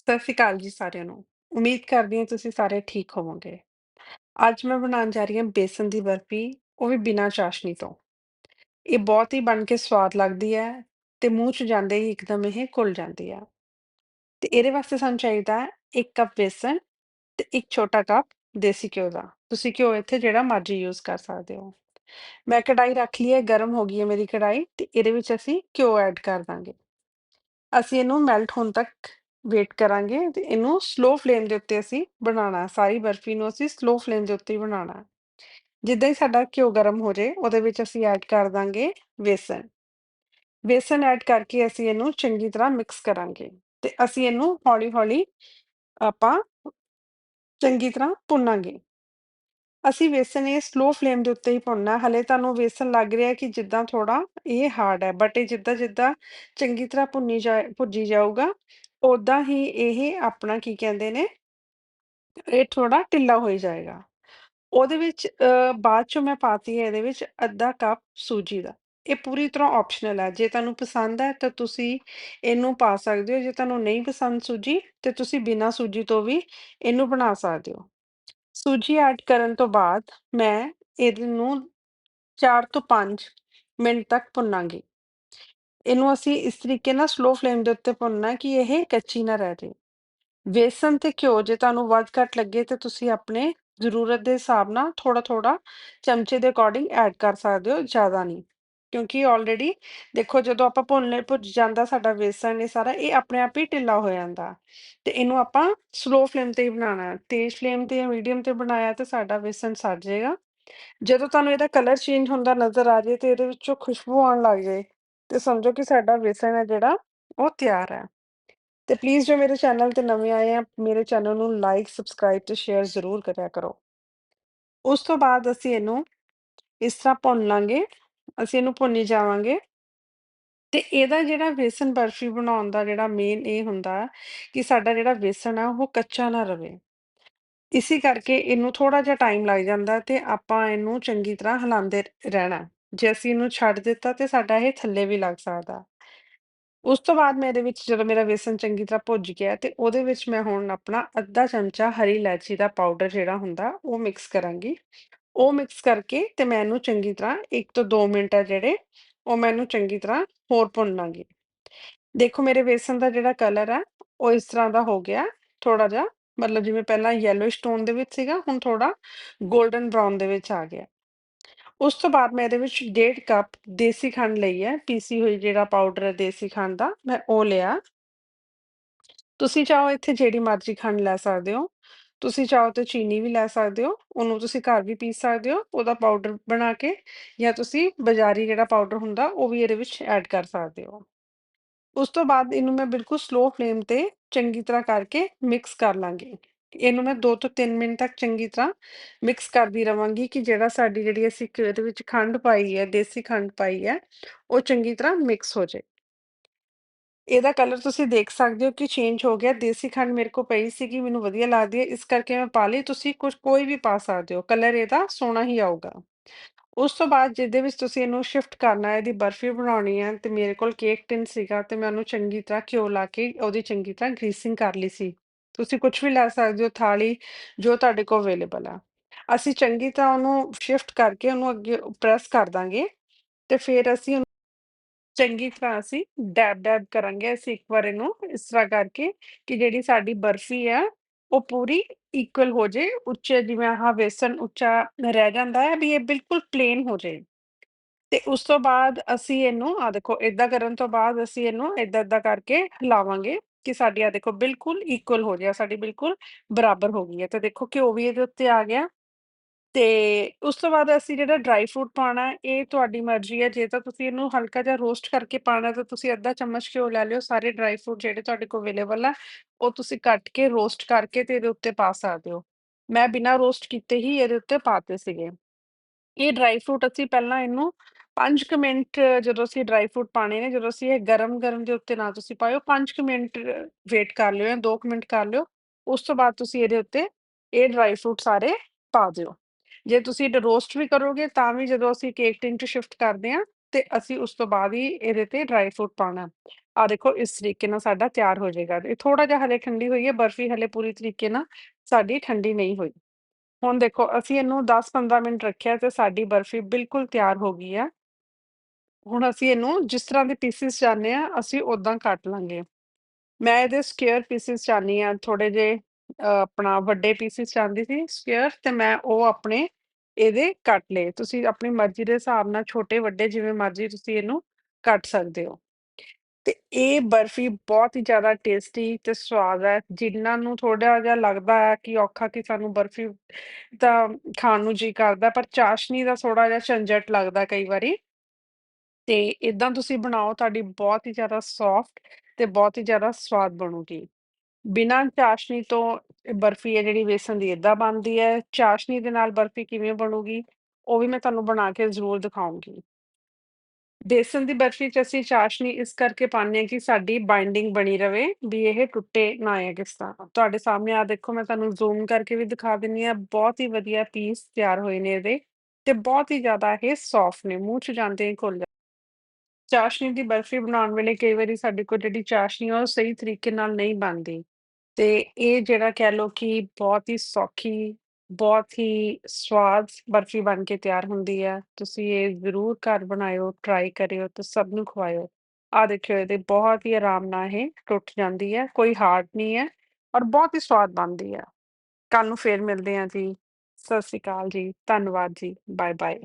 ਸਤਿ ਸ਼੍ਰੀ ਅਕਾਲ ਜੀ ਸਾਰਿਆਂ ਨੂੰ। ਉਮੀਦ ਕਰਦੀ ਹਾਂ ਤੁਸੀਂ ਸਾਰੇ ਠੀਕ ਹੋਵੋਗੇ। ਅੱਜ ਮੈਂ ਬਣਾਉਣ ਜਾ ਰਹੀ ਹਾਂ ਬੇਸਣ ਦੀ ਬਰਫੀ, ਉਹ ਵੀ ਬਿਨਾਂ ਚਾਸ਼ਨੀ ਤੋਂ। ਇਹ ਬਹੁਤ ਹੀ ਬਣ ਕੇ ਸਵਾਦ ਲੱਗਦੀ ਹੈ ਤੇ ਮੂੰਹ 'ਚ ਜਾਂਦੇ ਹੀ ਇੱਕਦਮ ਇਹ ਘੁਲ ਜਾਂਦੀ ਹੈ। ਤੇ ਇਹਦੇ ਵਾਸਤੇ ਸਾਨੂੰ ਚਾਹੀਦਾ ਹੈ 1 ਕੱਪ ਬੇਸਣ ਤੇ 1 ਛੋਟਾ ਕੱਪ ਦੇਸੀ ਘਿਓ ਦਾ। ਤੁਸੀਂ ਘਿਓ ਇੱਥੇ ਜਿਹੜਾ ਮਰਜ਼ੀ ਯੂਜ਼ ਕਰ ਸਕਦੇ ਹੋ। ਮੈਂ ਕੜਾਈ ਰੱਖ ਲਈ ਹੈ, ਗਰਮ ਹੋ ਗਈ ਹੈ ਮੇਰੀ ਕੜਾਈ ਤੇ ਇਹਦੇ ਵਿੱਚ ਅਸੀਂ ਘਿਓ ਐਡ ਕਰ ਦਾਂਗੇ। ਅਸੀਂ ਇਹਨੂੰ ਮੈਲਟ ਹੋਣ ਤੱਕ ਵੇਟ ਕਰਾਂਗੇ ਤੇ ਇਹਨੂੰ ਸਲੋ ਫਲੇਮ ਦੇ ਉੱਤੇ ਅਸੀਂ ਬਣਾਉਣਾ ਸਾਰੀ ਬਰਫੀ ਨੂੰ ਅਸੀਂ ਸਲੋ ਫਲੇਮ ਦੇ ਉੱਤੇ ਹੀ ਬਣਾਉਣਾ ਜਿੱਦਾਂ ਹੀ ਸਾਡਾ ਘਿਓ ਗਰਮ ਹੋ ਜੇ ਉਹਦੇ ਵਿੱਚ ਅਸੀਂ ਐਡ ਕਰ ਦਾਂਗੇ ਵੇਸਣ ਵੇਸਣ ਐਡ ਕਰਕੇ ਅਸੀਂ ਇਹਨੂੰ ਚੰਗੀ ਤਰ੍ਹਾਂ ਮਿਕਸ ਕਰਾਂਗੇ ਤੇ ਅਸੀਂ ਇਹਨੂੰ ਹੌਲੀ ਹੌਲੀ ਆਪਾਂ ਚੰਗੀ ਤਰ੍ਹਾਂ ਭੁੰਨਾਂਗੇ। ਅਸੀਂ ਵੇਸਣ ਇਹ ਸਲੋ ਫਲੇਮ ਦੇ ਉੱਤੇ ਹੀ ਭੁੰਨਣਾ, ਹਲੇ ਤੁਹਾਨੂੰ ਵੇਸਣ ਲੱਗ ਰਿਹਾ ਕਿ ਜਿੱਦਾਂ ਥੋੜਾ ਇਹ ਹਾਰਡ ਹੈ ਬਟ ਇਹ ਜਿੱਦਾਂ ਜਿੱਦਾਂ ਚੰਗੀ ਤਰ੍ਹਾਂ ਭੁੰਨੀ ਜਾ ਭੁੱਜੀ ਜਾਊਗਾ ਉਦਾਂ ਹੀ ਇਹ ਆਪਣਾ ਕੀ ਕਹਿੰਦੇ ਨੇ ਇਹ ਥੋੜ੍ਹਾ ਢਿੱਲਾ ਹੋਈ ਜਾਏਗਾ। ਉਹਦੇ ਵਿੱਚ ਅ, ਬਾਅਦ ਚੋਂ ਮੈਂ ਪਾਤੀ ਹੈ ਇਹਦੇ ਵਿੱਚ ਅੱਧਾ ਕੱਪ ਸੂਜੀ ਦਾ। ਇਹ ਪੂਰੀ ਤਰ੍ਹਾਂ ਆਪਸ਼ਨਲ ਹੈ। ਜੇ ਤੁਹਾਨੂੰ ਪਸੰਦ ਹੈ ਤਾਂ ਤੁਸੀਂ ਇਹਨੂੰ ਪਾ ਸਕਦੇ ਹੋ। ਜੇ ਤੁਹਾਨੂੰ ਨਹੀਂ ਪਸੰਦ ਸੂਜੀ ਤੇ ਤੁਸੀਂ ਬਿਨਾਂ ਸੂਜੀ ਤੋਂ ਵੀ ਇਹਨੂੰ ਬਣਾ ਸਕਦੇ ਹੋ। ਸੂਜੀ ਐਡ ਕਰਨ ਤੋਂ ਬਾਅਦ ਮੈਂ ਇਹਨੂੰ 4 ਤੋਂ 5 ਮਿੰਟ ਤੱਕ ਭੁੰਨਾਂਗੀ। ਇਹਨੂੰ ਅਸੀਂ ਇਸ ਤਰੀਕੇ ਨਾਲ ਸਲੋ ਫਲੇਮ ਦੇ ਉੱਤੇ ਭੁੰਨਣਾ ਕਿ ਇਹ ਕੱਚੀ ਨਾ ਰਹਿ ਜਾਏ। ਵੇਸਣ ਤੇ ਘਿਓ ਜੇ ਤੁਹਾਨੂੰ ਵੱਧ ਘੱਟ ਲੱਗੇ ਤੇ ਤੁਸੀਂ ਆਪਣੇ ਜ਼ਰੂਰਤ ਦੇ ਹਿਸਾਬ ਨਾਲ ਥੋੜਾ ਥੋੜਾ ਚਮਚੇ ਦੇ ਅਕੋਰਡਿੰਗ ਐਡ ਕਰ ਸਕਦੇ ਹੋ, ਜ਼ਿਆਦਾ ਨਹੀਂ। ਕਿਉਂਕਿ ਆਲਰੇਡੀ ਦੇਖੋ ਜਦੋਂ ਆਪਾਂ ਭੁੰਨ ਭੁੱਜ ਜਾਂਦਾ ਸਾਡਾ ਵੇਸਣ ਇਹ ਸਾਰਾ ਇਹ ਆਪਣੇ ਆਪ ਹੀ ਢਿੱਲਾ ਹੋ ਜਾਂਦਾ। ਤੇ ਇਹਨੂੰ ਆਪਾਂ ਸਲੋ ਫਲੇਮ ਤੇ ਹੀ ਬਣਾਉਣਾ ਹੈ। ਤੇਜ਼ ਫਲੇਮ ਤੇ ਜਾਂ ਮੀਡੀਅਮ ਤੇ ਬਣਾਇਆ ਤੇ ਸਾਡਾ ਵੇਸਣ ਸੜ ਜਾਏਗਾ। ਜਦੋਂ ਤੁਹਾਨੂੰ ਇਹਦਾ ਕਲਰ ਚੇਂਜ ਹੁੰਦਾ ਨਜ਼ਰ ਆ ਜਾਏ ਤੇ ਇਹਦੇ ਵਿੱਚੋਂ ਖੁਸ਼ਬੂ ਆਉਣ ਲੱਗ ਜਾਏ। ਤੇ ਸਮਝੋ ਕਿ ਸਾਡਾ ਵੇਸਣ ਹੈ ਜਿਹੜਾ, ਉਹ ਤਿਆਰ ਹੈ। ਤੇ ਪਲੀਜ਼ ਜੋ ਮੇਰੇ ਚੈਨਲ ਤੇ ਨਵੇਂ ਆਏ ਆ, ਮੇਰੇ ਚੈਨਲ ਨੂੰ ਲਾਈਕ ਸਬਸਕ੍ਰਾਈਬ ਤੇ ਸ਼ੇਅਰ ਜ਼ਰੂਰ ਕਰਿਆ ਕਰੋ। ਉਸ ਤੋਂ ਬਾਅਦ ਅਸੀਂ ਇਹਨੂੰ ਇਸ ਤਰ੍ਹਾਂ ਭੁੰਨ ਲਾਂਗੇ, ਅਸੀਂ ਇਹਨੂੰ ਭੁੰਨੀ ਜਾਵਾਂਗੇ। ਤੇ ਇਹਦਾ ਜਿਹੜਾ ਵੇਸਣ ਬਰਫੀ ਬਣਾਉਣ ਦਾ ਜਿਹੜਾ ਮੇਨ ਇਹ ਹੁੰਦਾ ਕਿ ਸਾਡਾ ਜਿਹੜਾ ਵੇਸਣ ਆ ਉਹ ਕੱਚਾ ਨਾ ਰਵੇ। ਇਸੇ ਕਰਕੇ ਇਹਨੂੰ ਥੋੜਾ ਜਿਹਾ ਟਾਈਮ ਲੱਗ ਜਾਂਦਾ ਤੇ ਆਪਾਂ ਇਹਨੂੰ ਚੰਗੀ ਤਰ੍ਹਾਂ ਹਿਲਾਉਂਦੇ ਰਹਿਣਾ। ਜੇ ਅਸੀਂ ਇਹਨੂੰ ਛੱਡ ਦਿੱਤਾ ਤੇ ਸਾਡਾ ਇਹ ਥੱਲੇ ਵੀ ਲੱਗ ਸਕਦਾ। ਉਸ ਤੋਂ ਬਾਅਦ ਮੈਂ ਇਹਦੇ ਵਿੱਚ ਜਦੋਂ ਮੇਰਾ ਵੇਸਣ ਚੰਗੀ ਤਰ੍ਹਾਂ ਭੁੱਜ ਗਿਆ ਤੇ ਉਹਦੇ ਵਿੱਚ ਮੈਂ ਹੁਣ ਆਪਣਾ ਅੱਧਾ ਚਮਚਾ ਹਰੀ ਇਲਾਇਚੀ ਦਾ ਪਾਊਡਰ ਜਿਹੜਾ ਹੁੰਦਾ, ਉਹ ਮਿਕਸ ਕਰਾਂਗੀ। ਉਹ ਮਿਕਸ ਕਰਕੇ ਤੇ ਮੈਂ ਇਹਨੂੰ ਚੰਗੀ ਤਰ੍ਹਾਂ 1 ਤੋਂ 2 ਮਿੰਟ ਆ ਜਿਹੜੇ, ਉਹ ਮੈਂ ਇਹਨੂੰ ਚੰਗੀ ਤਰ੍ਹਾਂ ਹੋਰ ਭੁੰਨ ਲਾਂਗੀ ਦੇਖੋ ਮੇਰੇ ਵੇਸਣ ਦਾ ਜਿਹੜਾ ਕਲਰ ਆ, ਉਹ ਇਸ ਤਰ੍ਹਾਂ ਦਾ ਹੋ ਗਿਆ ਥੋੜਾ ਜਿਹਾ ਮਤਲਬ ਜਿਵੇਂ ਪਹਿਲਾਂ ਯੈਲੋਇਸ਼ ਟੋਨ ਦੇ ਵਿੱਚ ਸੀਗਾ, ਹੁਣ ਥੋੜਾ ਗੋਲਡਨ ਬ੍ਰਾਊਨ ਦੇ ਵਿੱਚ ਆ ਗਿਆ। ਉਸ ਤੋਂ ਬਾਅਦ ਮੈਂ ਇਹਦੇ ਵਿੱਚ ਡੇਢ ਕੱਪ ਦੇਸੀ ਖੰਡ ਲਈ ਹੈ, ਪੀਸੀ ਹੋਈ ਜਿਹੜਾ ਪਾਊਡਰ ਹੈ ਦੇਸੀ ਖੰਡ ਦਾ, ਮੈਂ ਉਹ ਲਿਆ। ਤੁਸੀਂ ਚਾਹੋ ਇੱਥੇ ਜਿਹੜੀ ਮਰਜ਼ੀ ਖੰਡ ਲੈ ਸਕਦੇ ਹੋ। ਤੁਸੀਂ ਚਾਹੋ ਤੇ ਚੀਨੀ ਵੀ ਲੈ ਸਕਦੇ ਹੋ, ਉਹਨੂੰ ਤੁਸੀਂ ਘਰ ਵੀ ਪੀਸ ਸਕਦੇ ਹੋ, ਉਹਦਾ ਪਾਊਡਰ ਬਣਾ ਕੇ ਜਾਂ ਤੁਸੀਂ ਬਾਜ਼ਾਰੀ ਜਿਹੜਾ ਪਾਊਡਰ ਹੁੰਦਾ, ਉਹ ਵੀ ਇਹਦੇ ਵਿੱਚ ਐਡ ਕਰ ਸਕਦੇ ਹੋ। ਉਸ ਤੋਂ ਬਾਅਦ ਇਹਨੂੰ ਮੈਂ ਬਿਲਕੁਲ ਸਲੋ ਫਲੇਮ ਤੇ ਚੰਗੀ ਤਰ੍ਹਾਂ ਕਰਕੇ ਮਿਕਸ ਕਰ ਲਾਂਗੀ। ਇਹਨੂੰ ਮੈਂ 2 ਤੋਂ 3 ਮਿੰਟ ਤੱਕ ਚੰਗੀ ਤਰ੍ਹਾਂ ਮਿਕਸ ਕਰਦੀ ਰਵਾਂਗੀ ਕਿ ਜਿਹੜਾ ਸਾਡੀ ਜਿਹੜੀ ਅਸੀਂ ਕ- ਇਹਦੇ ਵਿੱਚ ਖੰਡ ਪਾਈ ਹੈ, ਦੇਸੀ ਖੰਡ ਪਾਈ ਹੈ, ਉਹ ਚੰਗੀ ਤਰ੍ਹਾਂ ਮਿਕਸ ਹੋ ਜਾਏ। ਇਹਦਾ ਕਲਰ ਤੁਸੀਂ ਦੇਖ ਸਕਦੇ ਹੋ ਕਿ ਚੇਂਜ ਹੋ ਗਿਆ। ਦੇਸੀ ਖੰਡ ਮੇਰੇ ਕੋਲ ਪਈ ਸੀਗੀ, ਮੈਨੂੰ ਵਧੀਆ ਲੱਗਦੀ ਹੈ। ਇਸ ਕਰਕੇ ਮੈਂ ਪਾ ਲਈ। ਤੁਸੀਂ ਕੁਝ ਕੋਈ ਵੀ ਪਾ ਸਕਦੇ ਹੋ। ਕਲਰ ਇਹਦਾ ਸੋਹਣਾ ਹੀ ਆਊਗਾ। ਉਸ ਤੋਂ ਬਾਅਦ ਜਿਹਦੇ ਵਿੱਚ ਤੁਸੀਂ ਇਹਨੂੰ ਸ਼ਿਫਟ ਕਰਨਾ ਹੈ, ਇਹਦੀ ਬਰਫੀ ਬਣਾਉਣੀ ਹੈ ਤੇ ਮੇਰੇ ਕੋਲ ਕੇਕ ਟਿਨ ਸੀਗਾ ਤੇ ਮੈਂ ਉਹਨੂੰ ਚੰਗੀ ਤਰ੍ਹਾਂ ਘਿਓ ਲਾ ਕੇ ਉਹਦੀ ਚੰਗੀ ਤਰ੍ਹਾਂ ਗ੍ਰੀਸਿੰਗ ਕਰ ਲਈ ਸੀ। ਤੁਸੀਂ ਕੁਝ ਵੀ ਲੈ ਸਕਦੇ ਹੋ ਥਾਲੀ ਜੋ ਤੁਹਾਡੇ ਕੋਲ ਅਵੇਲੇਬਲ ਆ। ਅਸੀਂ ਚੰਗੀ ਤਰ੍ਹਾਂ ਉਹਨੂੰ ਸ਼ਿਫਟ ਕਰਕੇ ਉਹਨੂੰ ਅੱਗੇ ਪ੍ਰੈਸ ਕਰ ਦਾਂਗੇ ਤੇ ਫਿਰ ਅਸੀਂ ਉਹਨੂੰ ਚੰਗੀ ਤਰ੍ਹਾਂ ਅਸੀਂ ਡੈਬ ਡੈਬ ਕਰਾਂਗੇ ਅਸੀਂ ਇੱਕ ਵਾਰ ਇਹਨੂੰ ਇਸ ਤਰ੍ਹਾਂ ਕਰਕੇ ਕਿ ਜਿਹੜੀ ਸਾਡੀ ਬਰਫੀ ਆ ਉਹ ਪੂਰੀ ਇਕੁਅਲ ਹੋ ਜੇ ਉੱਚੇ ਜਿਵੇਂ ਆਹ ਵੇਸਣ ਉੱਚਾ ਰਹਿ ਜਾਂਦਾ ਹੈ ਵੀ ਇਹ ਬਿਲਕੁਲ ਪਲੇਨ ਹੋ ਜਾਏ। ਤੇ ਉਸ ਤੋਂ ਬਾਅਦ ਅਸੀਂ ਇਹਨੂੰ ਆ ਦੇਖੋ ਇਦਾਂ ਕਰਨ ਤੋਂ ਬਾਅਦ ਅਸੀਂ ਇਹਨੂੰ ਇਦਾਂ ਇਦਾਂ ਕਰਕੇ ਹਿਲਾਵਾਂਗੇ ਕਿ ਸਾਡੀ ਆ ਦੇਖੋ ਬਿਲਕੁਲ ਇਕੁਅਲ ਹੋ ਗਿਆ ਸਾਡੀ ਬਿਲਕੁਲ ਬਰਾਬਰ ਹੋ ਗਈ ਹੈ। ਤੇ ਦੇਖੋ ਘਿਓ ਵੀ ਇਹਦੇ ਉੱਤੇ ਆ ਗਿਆ। ਤੇ ਉਸ ਤੋਂ ਬਾਅਦ ਅਸੀਂ ਜਿਹੜਾ ਡਰਾਈ ਫਰੂਟ ਪਾਉਣਾ ਹੈ, ਇਹ ਤੁਹਾਡੀ ਮਰਜ਼ੀ ਹੈ। ਜੇ ਤਾਂ ਤੁਸੀਂ ਇਹਨੂੰ ਹਲਕਾ ਜਿਹਾ ਰੋਸਟ ਕਰਕੇ ਪਾਉਣਾ ਤਾਂ ਤੁਸੀਂ ਅੱਧਾ ਚਮਚ ਘਿਓ ਲੈ ਲਿਓ। ਸਾਰੇ ਡਰਾਈ ਫਰੂਟ ਜਿਹੜੇ ਤੁਹਾਡੇ ਕੋਲ ਅਵੇਲੇਬਲ ਆ ਉਹ ਤੁਸੀਂ ਕੱਟ ਕੇ ਰੋਸਟ ਕਰਕੇ ਤੇ ਇਹਦੇ ਉੱਤੇ ਪਾ ਸਕਦੇ ਹੋ। ਮੈਂ ਬਿਨਾਂ ਰੋਸਟ ਕੀਤੇ ਹੀ ਇਹਦੇ ਉੱਤੇ ਪਾਤੇ ਸੀਗੇ। ਇਹ ਡਰਾਈ ਫਰੂਟ ਅਸੀਂ ਪਹਿਲਾਂ ਇਹਨੂੰ 5 ਕੁ ਮਿੰਟ ਜਦੋਂ ਅਸੀਂ ਡਰਾਈ ਫਰੂਟ ਪਾਣੇ ਨੇ, ਜਦੋਂ ਅਸੀਂ ਇਹ ਗਰਮ-ਗਰਮ ਦੇ ਉੱਤੇ ਨਾ ਤੁਸੀਂ ਪਾਇਓ 5 ਕੁ ਮਿੰਟ ਵੇਟ ਕਰ ਲਿਓ ਜਾਂ 2 ਕੁ ਮਿੰਟ ਕਰ ਲਿਓ, ਉਸ ਤੋਂ ਬਾਅਦ ਤੁਸੀਂ ਇਹਦੇ ਉੱਤੇ ਇਹ ਡਰਾਈ ਫਰੂਟ ਸਾਰੇ ਪਾ ਦਿਓ ਜੇ ਤੁਸੀਂ ਰੋਸਟ ਵੀ ਕਰੋਗੇ, ਤਾਂ ਵੀ ਜਦੋਂ ਅਸੀਂ ਕੇਕ ਟਿਨ 'ਚ ਸ਼ਿਫਟ ਕਰਦੇ ਹਾਂ, ਤੇ ਅਸੀਂ ਉਸ ਤੋਂ ਬਾਅਦ ਹੀ ਇਹਦੇ ਤੇ ਡਰਾਈ ਫਰੂਟ ਪਾਉਣਾ। ਆਹ ਦੇਖੋ, ਇਸ ਤਰੀਕੇ ਨਾਲ ਸਾਡਾ ਤਿਆਰ ਹੋ ਜਾਏਗਾ ਇਹ ਥੋੜਾ ਜਿਹਾ ਹਲੇ ਠੰਡੀ ਹੋਈ ਹੈ, ਬਰਫੀ ਹਲੇ ਪੂਰੀ ਤਰੀਕੇ ਨਾਲ ਸਾਡੀ ਠੰਡੀ ਨਹੀਂ ਹੋਈ। ਹੁਣ ਦੇਖੋ, ਅਸੀਂ ਇਹਨੂੰ 10-15 ਮਿੰਟ ਰੱਖਿਆ ਤੇ ਸਾਡੀ ਬਰਫੀ ਬਿਲਕੁਲ ਤਿਆਰ ਹੋ ਗਈ ਆ। ਹੁਣ ਅਸੀਂ ਇਹਨੂੰ ਜਿਸ ਤਰ੍ਹਾਂ ਦੇ ਪੀਸਿਸ ਚਾਹੁੰਦੇ ਹਾਂ ਅਸੀਂ ਓਦਾਂ ਕੱਟ ਲਾਂਗੇ। ਮੈਂ ਇਹਦੇ ਸਕੁਏਅਰ ਪੀਸਿਸ ਚਾਹੁੰਦੀ ਹਾਂ ਥੋੜੇ ਜਿਹੇ ਅ, ਆਪਣਾ ਵੱਡੇ ਪੀਸਿਸ ਚਾਹੁੰਦੀ ਸੀ ਸਕੁਏਅਰ ਤੇ ਮੈਂ ਉਹ ਆਪਣੇ ਇਹਦੇ ਕੱਟ ਲਏ ਤੁਸੀਂ ਆਪਣੀ ਮਰਜ਼ੀ ਦੇ ਹਿਸਾਬ ਨਾਲ ਛੋਟੇ ਵੱਡੇ ਜਿਵੇਂ ਮਰਜ਼ੀ ਤੁਸੀਂ ਇਹਨੂੰ ਕੱਟ ਸਕਦੇ ਹੋ। ਤੇ ਇਹ ਬਰਫੀ ਬਹੁਤ ਹੀ ਜ਼ਿਆਦਾ ਟੇਸਟੀ ਤੇ ਸਵਾਦ ਹੈ ਜਿਨ੍ਹਾਂ ਨੂੰ ਥੋੜਾ ਜਿਹਾ ਲੱਗਦਾ ਹੈ ਕਿ ਔਖਾ ਕਿ ਸਾਨੂੰ ਬਰਫੀ ਤਾਂ ਖਾਣ ਨੂੰ ਜੀ ਕਰਦਾ ਪਰ ਚਾਸ਼ਨੀ ਦਾ ਥੋੜਾ ਜਿਹਾ ਝੰਜਟ ਲੱਗਦਾ ਕਈ ਵਾਰੀ। ਤੇ ਇੱਦਾਂ ਤੁਸੀਂ ਬਣਾਓ, ਤੁਹਾਡੀ ਬਹੁਤ ਹੀ ਜ਼ਿਆਦਾ ਸੌਫਟ ਤੇ ਬਹੁਤ ਹੀ ਜ਼ਿਆਦਾ ਸਵਾਦ ਬਣੂਗੀ। ਬਿਨਾਂ ਚਾਸ਼ਨੀ ਤੋਂ ਬਰਫੀ ਹੈ ਜਿਹੜੀ ਵੇਸਣ ਦੀ ਏਦਾਂ ਬਣਦੀ ਹੈ ਚਾਸ਼ਨੀ ਦੇ ਨਾਲ ਬਰਫੀ ਕਿਵੇਂ ਬਣੂਗੀ, ਉਹ ਵੀ ਮੈਂ ਤੁਹਾਨੂੰ ਬਣਾ ਕੇ ਜ਼ਰੂਰ ਦਿਖਾਉਂਗੀ। ਬੇਸਣ ਦੀ ਬਰਫੀ 'ਚ ਅਸੀਂ ਚਾਸ਼ਨੀ ਇਸ ਕਰਕੇ ਪਾਉਂਦੇ ਹਾਂ ਕਿ ਸਾਡੀ ਬਾਈੰਡਿੰਗ ਬਣੀ ਰਵੇ ਵੀ ਇਹ ਟੁੱਟੇ ਨਾ ਹੈ ਕਿਸ ਤਰ੍ਹਾਂ ਤੁਹਾਡੇ ਸਾਹਮਣੇ ਆ ਦੇਖੋ, ਮੈਂ ਤੁਹਾਨੂੰ ਜ਼ੂਮ ਕਰਕੇ ਵੀ ਦਿਖਾ ਦਿੰਦੀ ਹਾਂ ਬਹੁਤ ਹੀ ਵਧੀਆ ਪੀਸ ਤਿਆਰ ਹੋਏ ਨੇ ਇਹਦੇ ਤੇ ਬਹੁਤ ਹੀ ਜ਼ਿਆਦਾ ਇਹ ਸੌਫਟ ਨੇ, ਮੂੰਹ 'ਚ ਜਾਂਦੇ ਹੀ ਘੁੱਲ ਚਾਸ਼ਨੀ ਦੀ ਬਰਫੀ ਬਣਾਉਣ ਵੇਲੇ ਕਈ ਵਾਰੀ ਸਾਡੇ ਕੋਲ ਜਿਹੜੀ ਚਾਸ਼ਨੀ ਆ ਉਹ ਸਹੀ ਤਰੀਕੇ ਨਾਲ ਨਹੀਂ ਬਣਦੀ ਤੇ ਇਹ ਜਿਹੜਾ ਕਹਿ ਲਓ ਕਿ ਬਹੁਤ ਹੀ ਸੌਖੀ, ਬਹੁਤ ਹੀ ਸਵਾਦ ਬਰਫੀ ਬਣ ਕੇ ਤਿਆਰ ਹੁੰਦੀ ਹੈ। ਤੁਸੀਂ ਇਹ ਜ਼ਰੂਰ ਘਰ ਬਣਾਇਓ, ਟਰਾਈ ਕਰਿਓ ਤੇ ਸਭ ਨੂੰ ਖਵਾਇਓ। ਆਹ ਦੇਖਿਓ ਇਹਦੇ ਬਹੁਤ ਹੀ ਆਰਾਮ ਨਾਲ ਇਹ ਟੁੱਟ ਜਾਂਦੀ ਹੈ, ਕੋਈ ਹਾਰਡ ਨਹੀਂ ਹੈ ਔਰ ਬਹੁਤ ਹੀ ਸਵਾਦ ਬਣਦੀ ਆ ਕੱਲ ਨੂੰ ਫੇਰ ਮਿਲਦੇ ਹਾਂ ਜੀ। ਸਤਿ ਸ਼੍ਰੀ ਅਕਾਲ ਜੀ, ਧੰਨਵਾਦ ਜੀ, ਬਾਏ ਬਾਏ।